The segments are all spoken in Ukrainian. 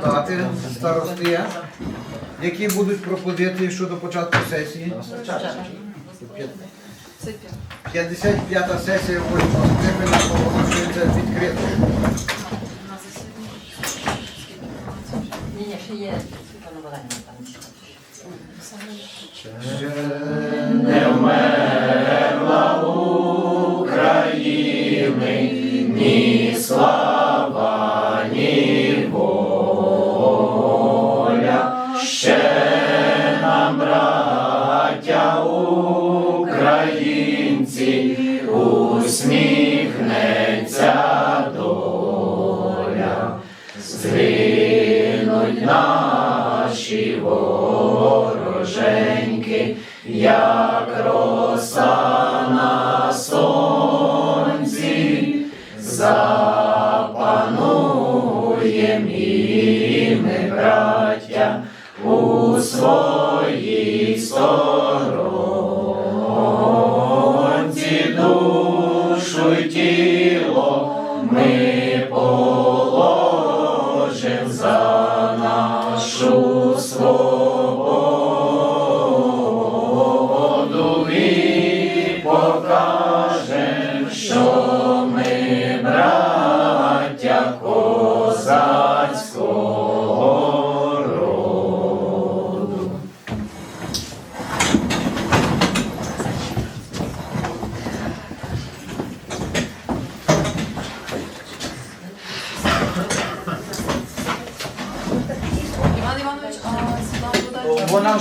депутати, старости, які будуть пропозиції щодо початку сесії. 55-та сесія 8 скликання оголошується відкритою. Ні, ні, ще наші вороженьки, як Іван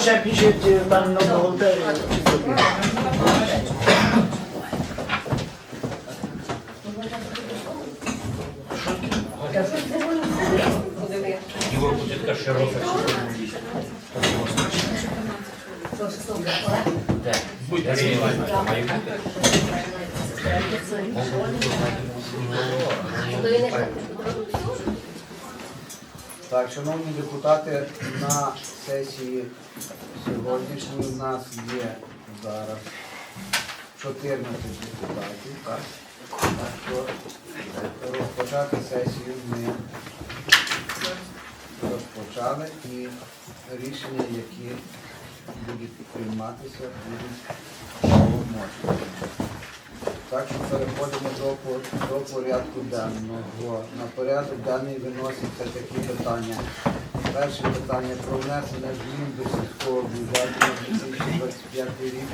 ще е, там на бухгалтерію. Його буде така широка. Будь Так, шановні депутати, на сесії сьогоднішній у нас є зараз 14 депутатів. Так, Так що розпочати сесію ми розпочали і рішення, які будуть прийматися, будуть правоможні. Так що переходимо до, до порядку денного. На порядок денний виносяться такі питання. Перше питання про внесення змін до сільського бюджету на 2025 рік.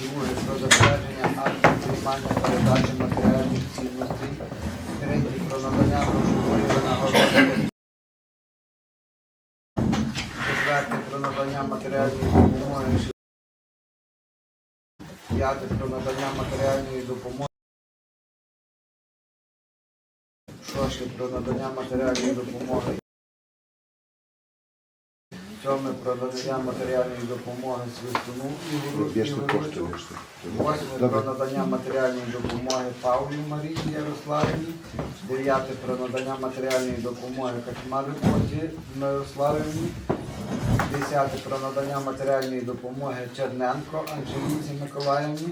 Друге про затвердження актів приймання передачі матеріальних цінностей. Третє про надання грошової винагороди. Четверте про надання матеріальної допомоги. П'яте про надання матеріальної допомоги. Шосте про надання матеріальної допомоги. Сьоме про надання матеріальної допомоги Свистуну Ігору Ігоровичу. Восьме про надання матеріальної допомоги Павлі Марії Ярославівні. Дев'яте про надання матеріальної допомоги Качмарю Ользі Мирославівні. Десяте про надання матеріальної допомоги Черненко Анжеліці Миколаївні.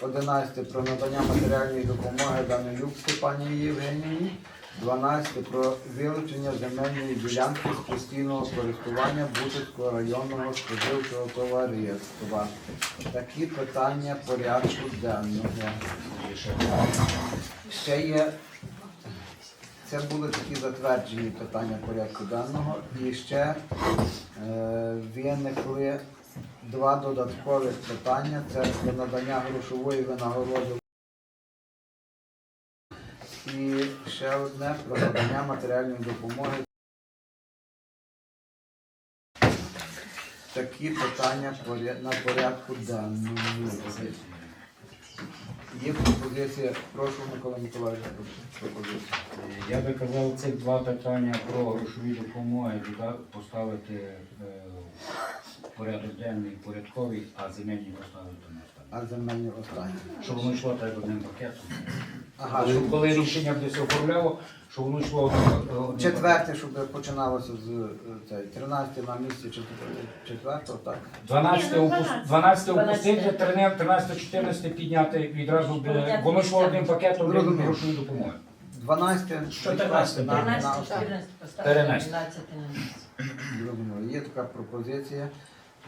Одинадцяте про надання матеріальної допомоги Данилюк Степані Євгенівні. 12 про вилучення земельної ділянки з постійного користування Бутицького районного споживчого товариства. Такі питання порядку денного. Ще є це були такі затверджені питання порядку денного. І ще е, виникли два додаткових питання. Це про надання грошової винагороди. І ще одне про надання матеріальної допомоги. Такі питання на порядку денному. Є пропозиція. Прошу Микола Миколаївич, пропозиція. Я би казав цих два питання про грошові допомоги поставити е, в порядок денний, порядковий, а земельні поставити на останнє. А земельні останні. Щоб воно йшло так одним пакетом. Ага, Коли, щоб- коли рішення все оформляло, щоб воно йшло одним- одним Четверте, щоб починалося з е, цей, 13 на місці четвер- четвертого, так. 12 опус- 12 опустити, 13 14 підняти відразу буде. Воно йшло одним пакетом Зрозумів. грошової допомоги. 12 14, на- на- 13, 14 поставити, Перенести. 12 на місце. Зрозуміло. Є така пропозиція.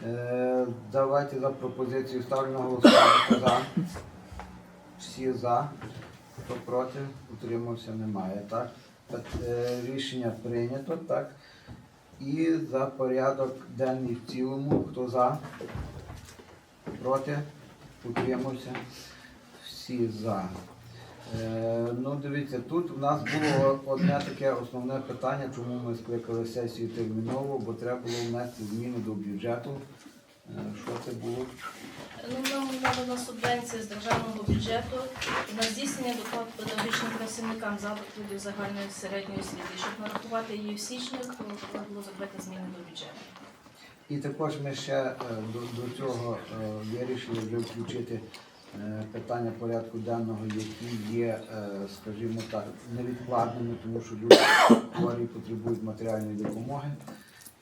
Е, давайте за пропозицію ставлю на голосування. За? Всі за. Хто проти? Утримався немає. Так? Е, рішення прийнято, так. І за порядок денний в цілому. Хто за? Проти? Утримався. Всі за. Е, ну, дивіться, тут у нас було одне таке основне питання, чому ми скликали сесію терміново, бо треба було внести зміни до бюджету. Е, що це було? Ну, нам надана субвенція з державного бюджету на здійснення доплат педагогічним працівникам закладів загальної середньої освіти. Щоб нарахувати її в січні, то треба було зробити зміни до бюджету. І також ми ще е, до, до цього е, вирішили вже включити питання порядку денного, які є, е, скажімо так, невідкладними, тому що люди хворі потребують матеріальної допомоги.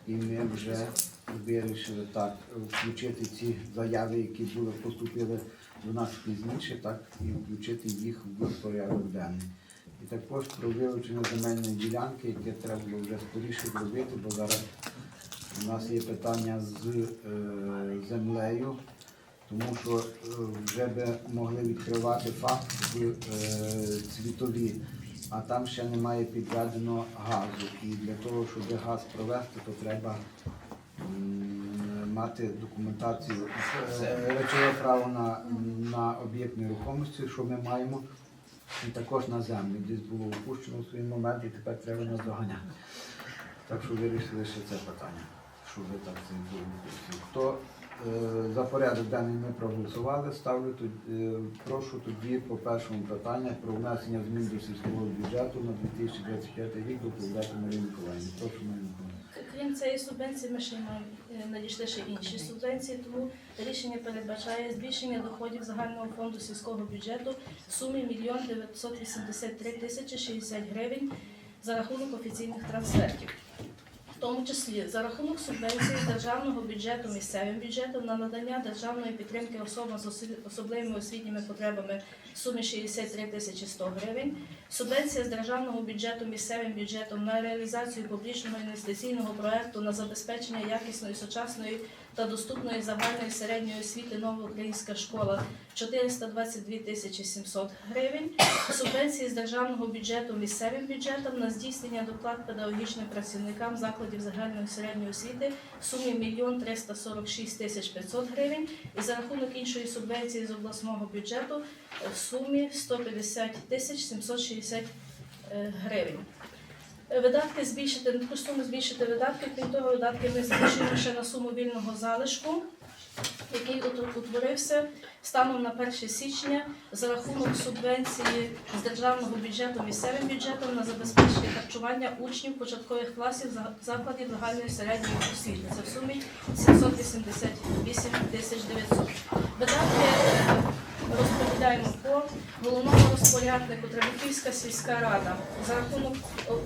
І ми вже вирішили так включити ці заяви, які були поступили до нас пізніше, так і включити їх в порядок денний. І також про вилучення земельної ділянки, яке треба було вже скоріше зробити, бо зараз у нас є питання з е, землею, тому що е, вже би могли відкривати факт в е, цвітові, а там ще немає підведено газу. І для того, щоб газ провести, то треба мати документацію, е, речове право на, на об'єкт нерухомості, що ми маємо, і також на землю. Десь було опущено в свій момент і тепер треба нас доганяти. Так що вирішили ще це питання, що ви так це. Хто е, за порядок денний ми проголосували, ставлю тут, е, прошу тоді по першому питанню про внесення змін до сільського бюджету на 2025 рік доповідати Марію Миколаївну. Прошу Марію. Крім цієї субвенції, ми ще маємо е, надійшли ще інші субвенції, тому рішення передбачає збільшення доходів загального фонду сільського бюджету в сумі 1 983 тисячі 60 гривень за рахунок офіційних трансфертів. Тому числі за рахунок субвенції державного бюджету місцевим бюджетом на надання державної підтримки особам з особливими освітніми потребами в сумі 63 тисячі 100 гривень, Субвенція з державного бюджету місцевим бюджетом на реалізацію публічного інвестиційного проекту на забезпечення якісної, сучасної та доступної загальної середньої освіти нова українська школа 422 тисячі 700 гривень. Субвенції з державного бюджету місцевим бюджетом на здійснення доплат педагогічним працівникам закладів загальної середньої освіти в сумі 1 346 тисяч 500 гривень. І за рахунок іншої субвенції з обласного бюджету в сумі 150 тисяч 760 е, гривень. Е, Видатки збільшити, на таку суму збільшити видатки, крім того, видатки ми збільшуємо ще на суму вільного залишку, який утворився станом на 1 січня за рахунок субвенції з державного бюджету місцевим бюджетом на забезпечення харчування учнів початкових класів закладів загальної середньої освіти. Це в сумі 788 тисяч 900. Видатки розподіляємо по головному розпоряднику Требухівська сільська рада за рахунок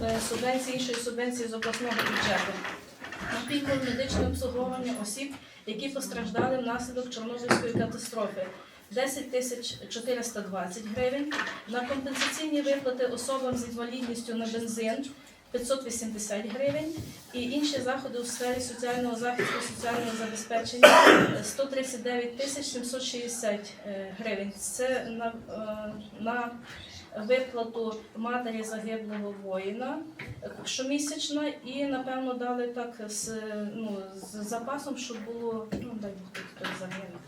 е, субвенції іншої субвенції з обласного бюджету. На пільгове медичне обслуговування осіб, які постраждали внаслідок Чорнобильської катастрофи. 10 тисяч 420 гривень. На компенсаційні виплати особам з інвалідністю на бензин 580 гривень. І інші заходи у сфері соціального захисту, соціального забезпечення 139 тисяч 760 е, гривень. Це на, е, на виплату матері загиблого воїна е, щомісячна і напевно дали так з, ну, з запасом, щоб було, ну дай Бог хто хтось загинув.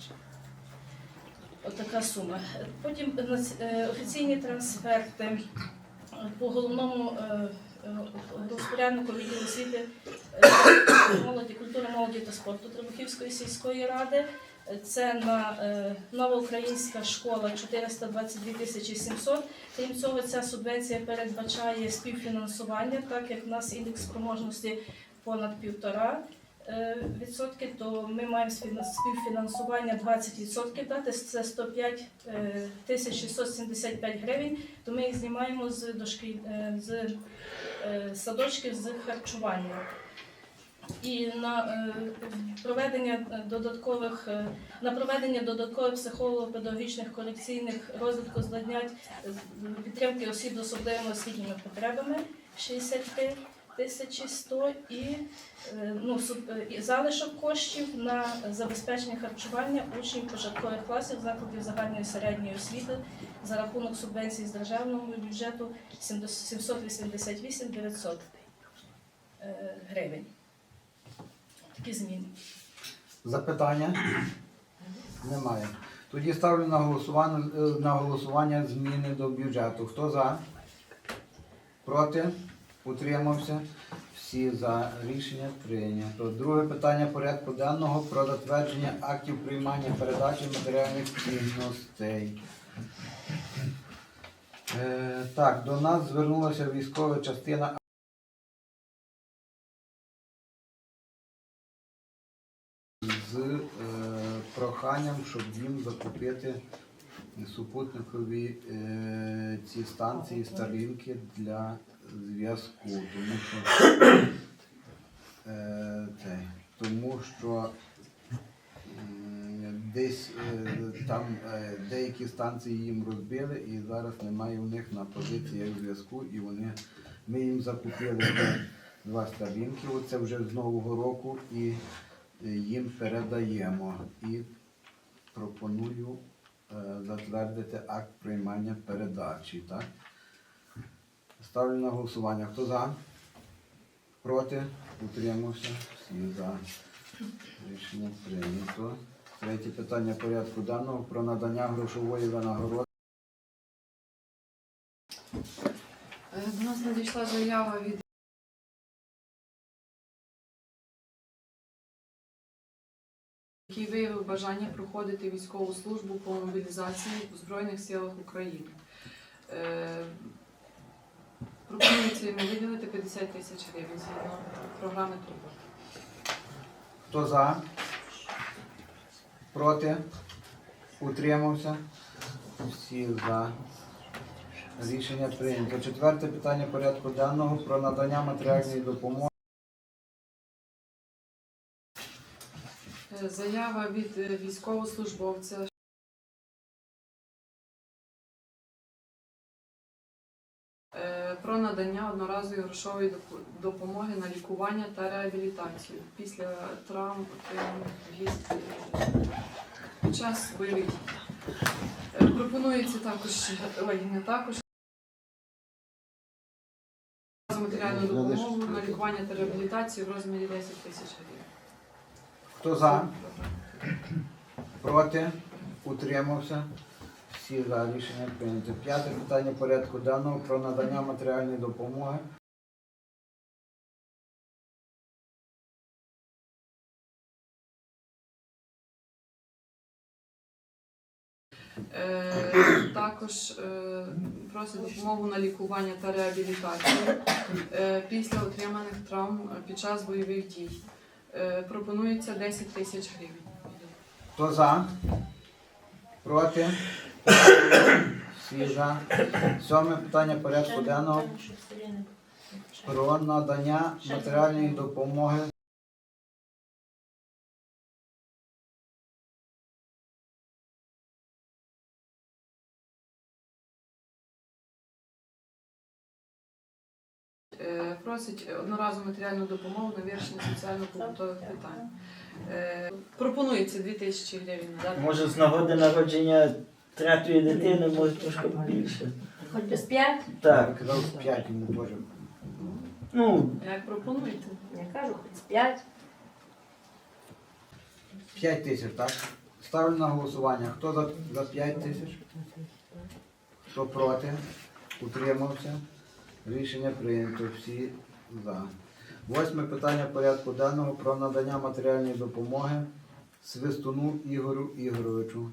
Отака сума. Потім е, офіційні трансферти е, по головному е, е, відділу освіти е, молоді, культури, молоді та спорту Требухівської сільської ради. Це на е, нова українська школа 422 тисячі 700. Крім цього, ця субвенція передбачає співфінансування, так як в нас індекс спроможності понад півтора відсотки, то ми маємо співфінансування 20% дати, це 105 е, тисяч 675 гривень, то ми їх знімаємо з, дошкіль, з садочків з харчування. і на е, проведення додаткових е, на проведення додаткових психолого-педагогічних корекційних розвитку знань е, підтримки осіб з особливими освітніми потребами 63 тисячі 100 і, е, ну, е, залишок коштів на забезпечення харчування учнів початкових класів закладів загальної середньої освіти за рахунок субвенцій з державного бюджету 788 900 е, гривень. Такі зміни. Запитання? Немає. Тоді ставлю на голосування, на голосування зміни до бюджету. Хто за? Проти? Утримався? Всі за. Рішення прийнято. Друге питання порядку денного про затвердження актів приймання передачі матеріальних цінностей. Е, так, до нас звернулася військова частина з е, проханням, щоб їм закупити супутникові е, ці станції Starlink для зв'язку. Тому що, е, це, тому що м, десь е, там е, деякі станції їм розбили і зараз немає у них на позиціях зв'язку, і вони ми їм закупили два старінки, оце вже з Нового року, і їм передаємо. І пропоную е, затвердити акт приймання передачі. Так? Ставлю на голосування. Хто за? Проти? Утримався? Всі за. Рішення прийнято. Третє питання порядку даного про надання грошової винагороди. Е, До нас надійшла заява від який виявив бажання проходити військову службу по мобілізації в Збройних силах України. Пропонується йому виділити 50 тисяч гривень згідно програми «Турбо». Хто за? Проти? Утримався? Всі за. Рішення прийнято. Четверте питання порядку денного про надання матеріальної допомоги. Е, Заява від е, військовослужбовця надання одноразової грошової допомоги на лікування та реабілітацію після травм під час бойових дій. Е, Пропонується також, ой, не також, матеріальну допомогу на лікування та реабілітацію в розмірі 10 тисяч гривень. Хто за? Проти? Утримався? Всі за. Рішення прийнято. П'яте питання порядку денного про надання матеріальної допомоги. Е, Також е, просить допомогу на лікування та реабілітацію е, після отриманих травм під час бойових дій. Е, Пропонується 10 тисяч гривень. Хто за? Проти? За. Сьоме питання порядку денного про надання матеріальної допомоги. Е, Просить одноразову матеріальну допомогу на вирішення соціально-побутових питань. Е, Пропонується 2 тисячі гривень надати. Може з нагоди народження третьої дитини, може трошки більше. Хоч без п'ять, Так. Казав 5 йому теж. Ну, Як пропонуєте? я кажу, хоч з п'ять. 5 тисяч, так? Ставлю на голосування. Хто за, за 5 тисяч? Хто проти? Утримався? Рішення прийнято. Всі за. Восьме питання порядку денного про надання матеріальної допомоги Свистуну Ігорю Ігоровичу.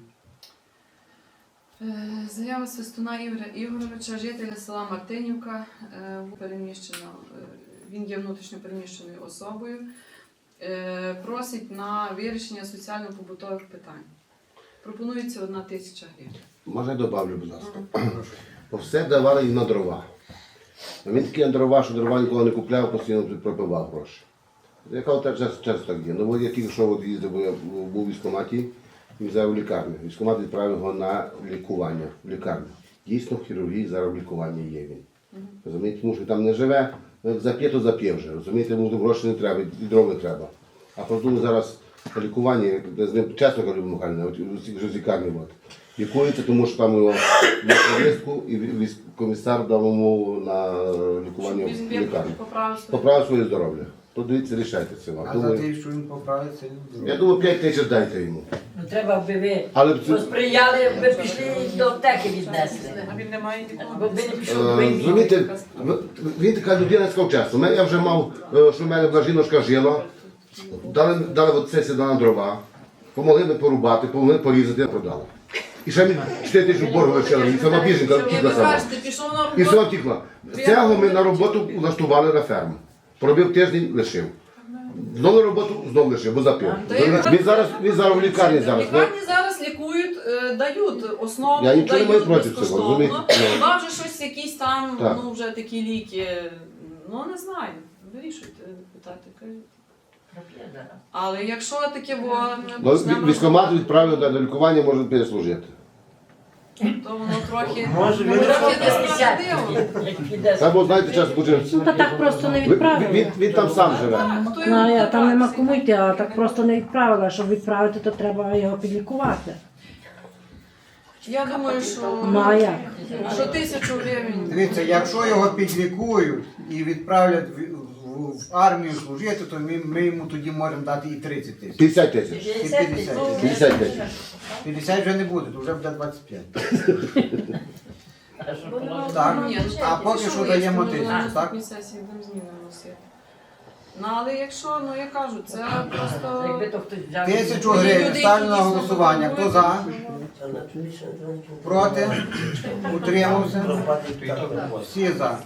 Е, Заява Свистуна Ігоря Ігоровича, жителя села Мартинівка, е, переміщено, е, він є внутрішньо переміщеною особою, просить на вирішення соціально-побутових питань. Пропонується одна тисяча гривень. Можна я добавлю, будь ласка. Бо все давали їм на дрова. Він такі на дрова, що дрова ніколи не купляв, постійно пропивав гроші. Яка часто так є. Ну, от я тільки що от їздив, бо я був у військкоматі, він взяв лікарню. Військкомат відправив його на лікування в лікарню. Дійсно, в хірургії зараз лікування є він. Розумієте, тому що там не живе, зап'є, то зап'є вже. Розумієте, йому грошей не треба, і дров не треба. А продумав зараз лікування, я з ним чесно кажу, Михайлівна, от вже з лікарні от. Лікується, тому що там його на повістку і комісар дав йому на лікування в лікарні. Поправив своє здоров'я. То дивіться, рішайте це вам. А за Думаю, те, що він поправиться, я думаю, 5 тисяч дайте йому. Ну треба, аби ви Але це, посприяли, аби пішли до аптеки віднесли. А він не має Бо нікого. ви не пішли е, в розумієте, в- він така людина чесно. Мене- Я вже мав, е, що в мене була жіночка жила, дали, дали от сесія дала дрова, помогли ми порубати, помогли порізати, я продала. І ще мені 4 тисячі боргу лишили, і сама біженка Ви втікла сама. кажете, пішов на І все роботу. втікла. Цього ми на роботу влаштували на ферму. Пробив тиждень, лишив. Знову роботу, знову лишив, бо запив. Він зараз, він зараз в лікарні зараз. ну. лікарні зараз лікують, е, дають основу, Я нічого не маю дають проти цього, безкоштовно. розумієте? Ну. Хіба вже щось, якісь там, Так. ну вже такі ліки. Ну не знаю. Вирішуйте питати. Але якщо таке було, Ну, ві- Військкомат відправив на лікування, може переслужити. То воно трохи, Може, ви трохи не несправедливо. Як Та бо знаєте, час буде. Ну, та так просто не Він, відправили. він, він там сам живе. Хто Ну, я, там нема кому йти, а так просто не відправила. Щоб відправити, то треба його підлікувати. Я думаю, що, Ну, а як? що тисячу гривень. Дивіться, якщо його підлікують і відправлять в, в- армію служити, то ми, ми йому тоді можемо дати і 30 тисяч. 50 тисяч. І 50 тисяч. 50 тисяч. 50 вже не буде, то вже буде 25. А що Бо нема положено? Так. Ну, А поки що даємо тисячу, так? сесії будемо зміни вносити. Ну, але якщо, ну я кажу, це просто... Тисячу гривень ставлю на голосування. Хто за? Проти? Утримався? Всі за.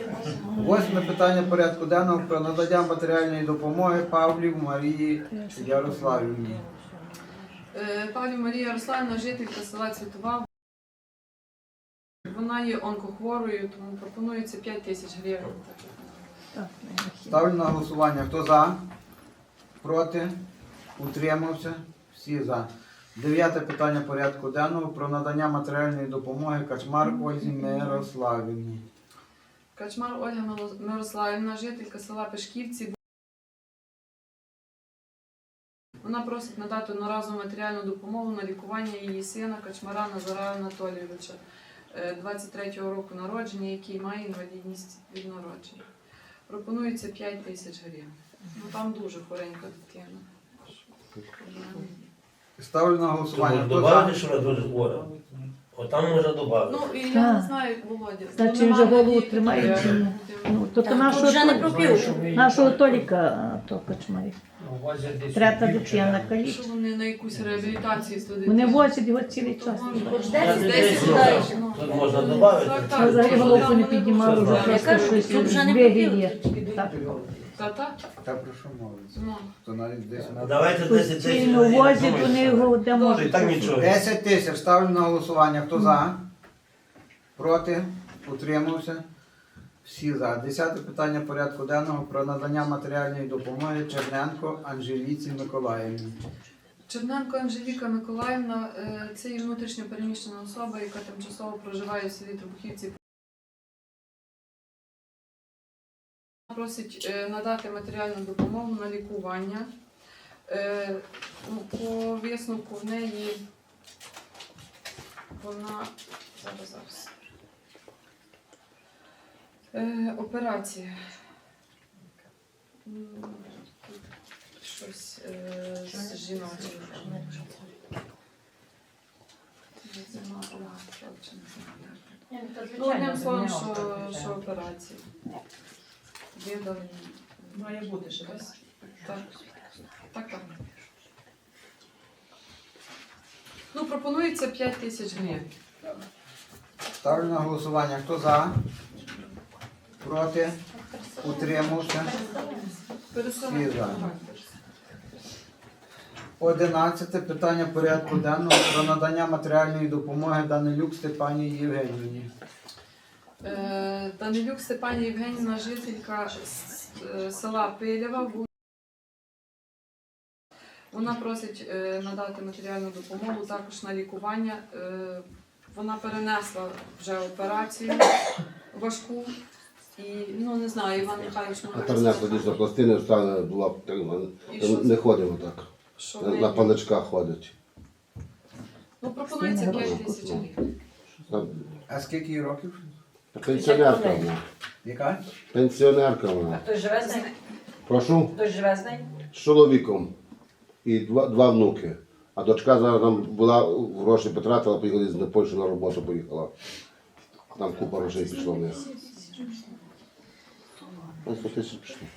Восьме питання порядку денного про надання матеріальної допомоги Павлів Марії Ярославівні. Е, Пані Марія Ярославівна, жителька села Цвітова. Вона є онкохворою, тому пропонується 5 тисяч гривень. Ставлю на голосування. Хто за? Проти? Утримався? Всі за. Дев'яте питання порядку денного про надання матеріальної допомоги Качмар Ользі Мирославівні. Качмар Ольга Мирославівна, жителька села Пешківці. Вона просить надати одноразову матеріальну допомогу на лікування її сина Качмара Назара Анатолійовича, е, 23-го року народження, який має інвалідність від народження. Пропонується 5 тисяч гривень. Ну там дуже хворенька дитина. Ставлю на То голосування. Хто за? добавити, що вона дуже хвора. Отам можна додати. Ну, і я Так. не знаю, Володя. Та ну, чи вже голову тримає, то чи ні? Ну, то, то Так, нашого, вже не Толі- пропів. нашого Толіка, а, то кочмарі. Трета дитина каліч. Що вони на якусь реабілітацію туди? Вони возять його цілий час. Хоч Я 10 десять знаю. даєш. Ну. Тут можна додати. Так, так. Взагалі Що голову не вони піднімали вже просто щось тут вже не вигідє. Пропів. Так. Та-та. Та про що мовиться? Ну. То навіть десь на Давайте 10 тисяч. Постійно возять Думаю, вони його, де Може, і так нічого. 10 тисяч ставлю на голосування. Хто за? Проти? Утримався? Всі за. Десяте питання порядку денного про надання матеріальної допомоги Черненко Анжеліці Миколаївні. Черненко Анжеліка Миколаївна е, це є внутрішньо переміщена особа, яка тимчасово проживає в селі Трубухівці. Просить е, надати матеріальну допомогу на лікування. Е, ну, По висновку в неї вона зараз зараз. Е, Операція. Щось з жіночим. Ну, одним словом, що, що операція. Видалення. Має бути ще Ось. Так. Так, так. Ну, пропонується 5 тисяч гривень. Ставлю на голосування. Хто за? Проти? Утримався? Всі. Одинадцяте питання порядку денного про надання матеріальної допомоги Данилюк Степані Євгенівні. Е, Данилюк Степанія Євгенівна, жителька е, села Пилєва, Вона просить е, надати матеріальну допомогу також на лікування. Вона перенесла вже операцію важку. І ну не знаю, Іван Михайлович А може перенесла дійсно пластини, встане, була б так, не- ходимо так. що На, на паличках ходить. Ну, пропонується 5 тисяч гривень. А скільки їй років? Пенсіонерка вона. Яка? Пенсіонерка А вона. хтось живе з ним? Прошу. Хтось живе з ним? з чоловіком і два, два внуки. А дочка зараз там була гроші потратила, поїхала з Польщі на роботу поїхала. Там купа грошей пішло в них. Ось 100 тисяч пішло.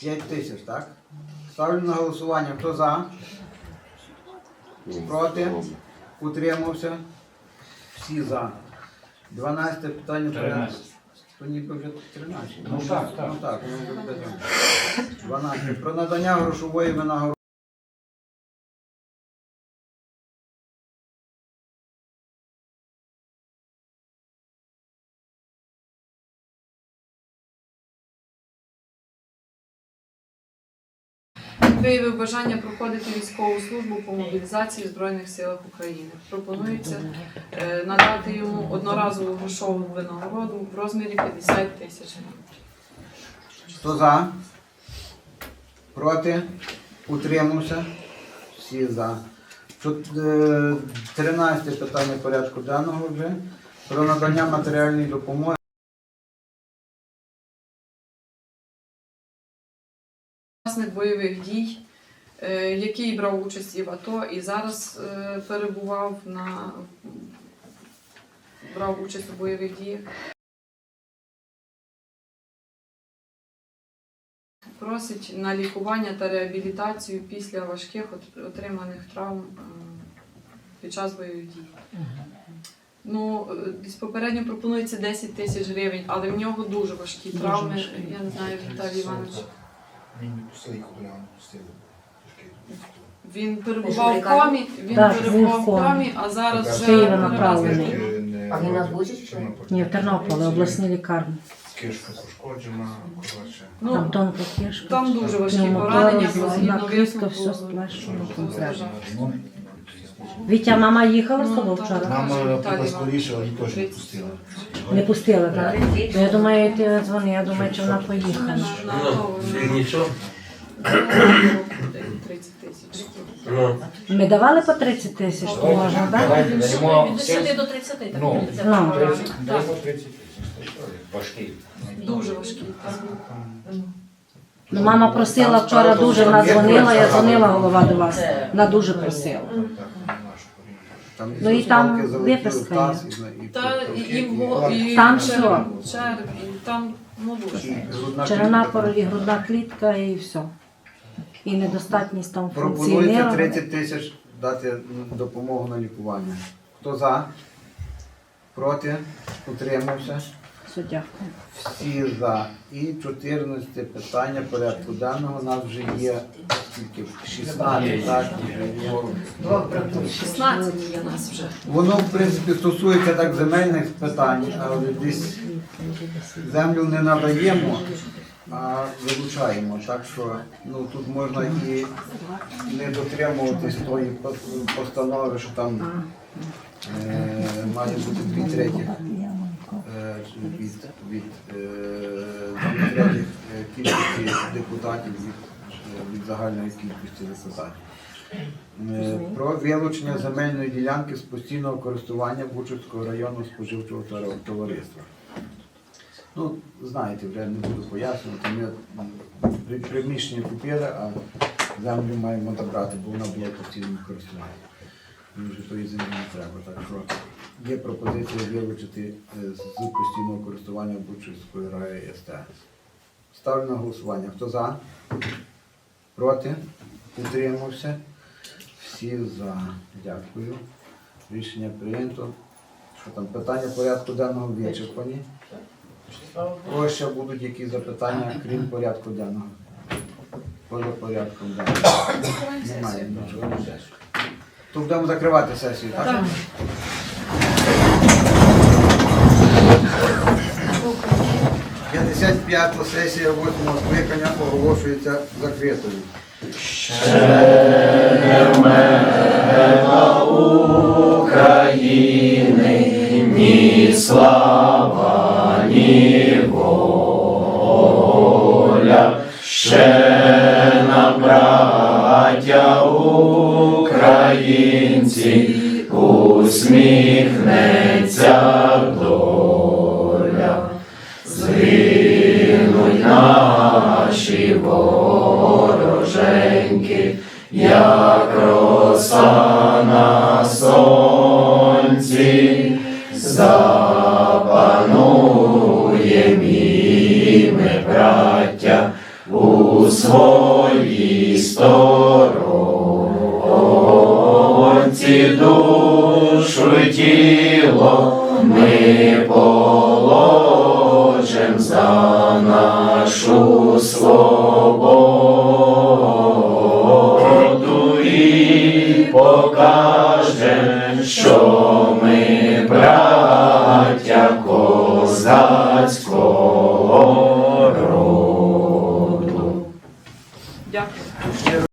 5 тисяч, так? Ставлю на голосування. Хто за? Проти? Утримався? Всі за. 12 питання порядку. 13. То ніби вже 13. Ну, так, так. Ну так, воно вже буде так. 12. Про надання грошової винагороди. Виявив бажання проходити військову службу по мобілізації в Збройних силах України. Пропонується е, надати йому одноразову грошову винагороду в розмірі 50 тисяч гривень. Хто за? Проти? Утримався? Всі за. Чот- е, 13 питання порядку денного вже. Про надання матеріальної допомоги. Бойових дій, е, який брав участь і в АТО і зараз е, перебував на брав участь у бойових діях. Просить на лікування та реабілітацію після важких отриманих травм е, під час бойових дій. Ну, попередньо пропонується 10 тисяч гривень, але в нього дуже важкі травми. Я не знаю, Віталій Іванович. Він перебував в комі, він Так, перебував в був в комі. комі, а зараз вже Києва направлений. А він чи? Ні, в Тернополі, обласні лікарні. Кишка пошкоджена, коротше. Там Ну, тонка кишка. там дуже важкі Пневмоторакс, поранення, згідна згідно висновку. все сплешено конкретно. Ну, Вітя, мама їхала з Ну, тобою вчора? Мама була скоріше, але її теж не пустила. Не пустила, так? Ну, Я думаю, ти дзвони, я думаю, чи вона поїхала. АТО Ну, нічого. Ну, 30 тисяч. Ну, Ми давали по 30 тисяч, то можна, так? давайте 10 до 30, так? Ну. Ну, 30, даємо 30 тисяч. Важкий. Дуже. Ну, мама просила вчора дуже, вона дзвонила, я дзвонила голова до вас. Вона дуже просила. Там Ну, і там Сусмалки залетіли виписка в таз, і на- і Та і, і, в го- і- Там череп, череп, і там ну дуже. і грудна Черена клітка. поролі, грудна клітка і все. І недостатність там Пропонується функціонування. 30 тисяч дати м, допомогу на лікування. Хто за? Проти? Утримався? Все, дякую. Всі за. І 14 питання порядку денного. У нас вже є скільки? 16, так? вже є. 16 є нас вже. Воно, в принципі, стосується так земельних питань, але десь землю не надаємо, а вилучаємо. Так що ну, тут можна і не дотримуватись тої постанови, що там е, має бути дві третіх е, від, від, е, е, кількості депутатів від, е, від загальної кількості депутатів. Е, Про вилучення земельної ділянки з постійного користування Бучицького районного споживчого товариства. Ну, знаєте, вже не буду пояснювати. Ми при- приміщення купили, а землю маємо добрати, бо вона була користуванні. Мені вже тої землі не треба. Так що є пропозиція вилучити е, з постійного користування Бучицької районної СТ. Ставлю на голосування. Хто за? Проти? Утримався? Всі за. Дякую. Рішення прийнято. Що там, питання порядку денного вичерпані. Ось ще будуть якісь запитання, крім порядку денного. Поза порядком денного. Немає нічого. То будемо закривати сесію, так? Так. 55-та сесія 8-го скликання оголошується закритою. Щемена України, ні слава, ні воля, ще на браття українці усмі. вороженьки, як роса на сонці, запанує і браття, у своїй сторонці душу й тіло ми положим за нашу славу.